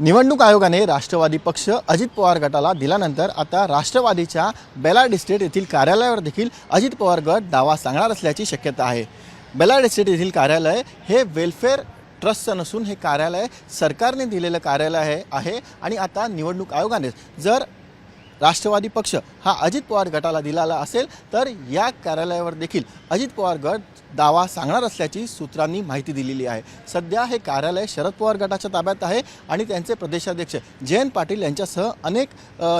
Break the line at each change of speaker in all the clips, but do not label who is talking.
निवडणूक आयोगाने राष्ट्रवादी पक्ष अजित पवार गटाला दिल्यानंतर आता राष्ट्रवादीच्या बेलाड इस्टेट येथील कार्यालयावर देखील अजित पवार गट दावा सांगणार असल्याची शक्यता आहे. बेलाड इस्टेट येथील कार्यालय हे वेलफेअर ट्रस्टचं नसून हे कार्यालय सरकारने दिलेलं कार्यालय आहे आहे आणि आता निवडणूक आयोगाने जर राष्ट्रवादी पक्ष हा अजित पवार गटाला दिलेला असेल तर या कार्यालयावर देखील अजित पवार गट दावा सांगणार असल्याची सूत्रांनी माहिती दिलेली आहे. सध्या हे कार्यालय शरद पवार गटाच्या ताब्यात आहे आणि त्यांचे प्रदेशाध्यक्ष जयंत पाटील यांच्यासह अनेक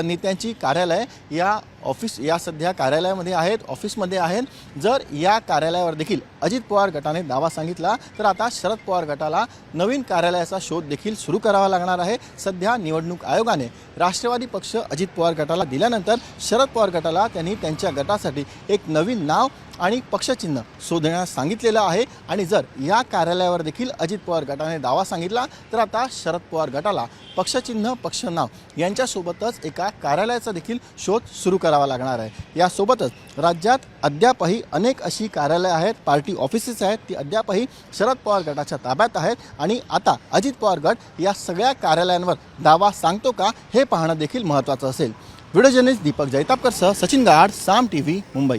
नेत्यांची कार्यालय या ऑफिस या सध्या कार्यालयामध्ये आहेत ऑफिसमध्ये आहेत. जर या कार्यालयावर देखील अजित पवार गटाने दावा सांगितला तर आता शरद पवार गटाला नवीन कार्यालयाचा शोध देखील सुरू करावा लागणार आहे. सध्या निवडणूक आयोगाने राष्ट्रवादी पक्ष अजित पवार गटाला दिल्यानंतर शरद पवार गटाला त्यांनी त्यांच्या गटासाठी एक नवीन नाव आणि पक्षचिन्ह शोधण्यास सांगितलेलं आहे. आणि जर या कार्यालयावर देखील अजित पवार गटाने दावा सांगितला तर आता शरद पवार गटाला पक्षचिन्ह पक्ष नाव यांच्यासोबतच एका कार्यालयाचा देखील शोध सुरू करावा लागणार आहे. यासोबतच राज्यात अद्यापही अनेक अशी कार्यालयं आहेत पार्टी ऑफिसेस आहेत ती अद्यापही शरद पवार गटाच्या ताब्यात आहेत आणि आता अजित पवार गट या सगळ्या कार्यालयांवर दावा सांगतो का हे पाहणं देखील महत्त्वाचं असेल. व्हिडिओ जर्नलिस्ट दीपक जैतापकरसह सचिन गाड साम टी व्ही मुंबई.